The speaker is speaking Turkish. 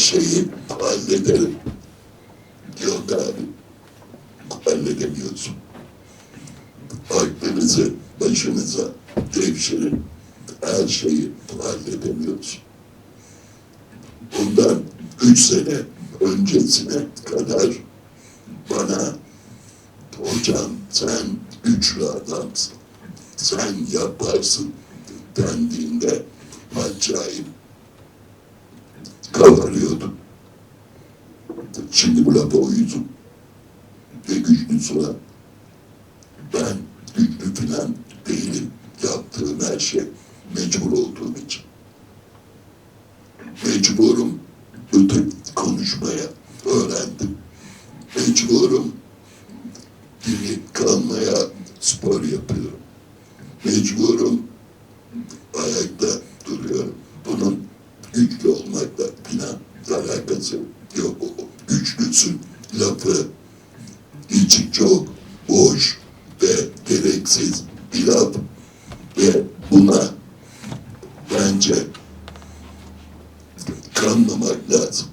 şeyi hallederim. Yok abi. Halledemiyorsun. Aklınızı başınıza devşirin. Her şeyi halledemiyorsun. Bundan üç sene öncesine kadar bana hocam sen güçlü adamsın. Sen yaparsın dendiğinde acayip kabarıyordum. Şimdi bu lafa uyudum. Ve güçlüsü var. Ben güçlü falan değilim. Yaptığım her şey mecbur olduğum için. Mecburum öte konuşmaya öğrendim. Mecburum dili kalmaya spor yapıyorum. Mecburum alakası yok. Güçlüsün lafı içi çok boş ve gereksiz bir laf ve buna bence kanmamak lazım.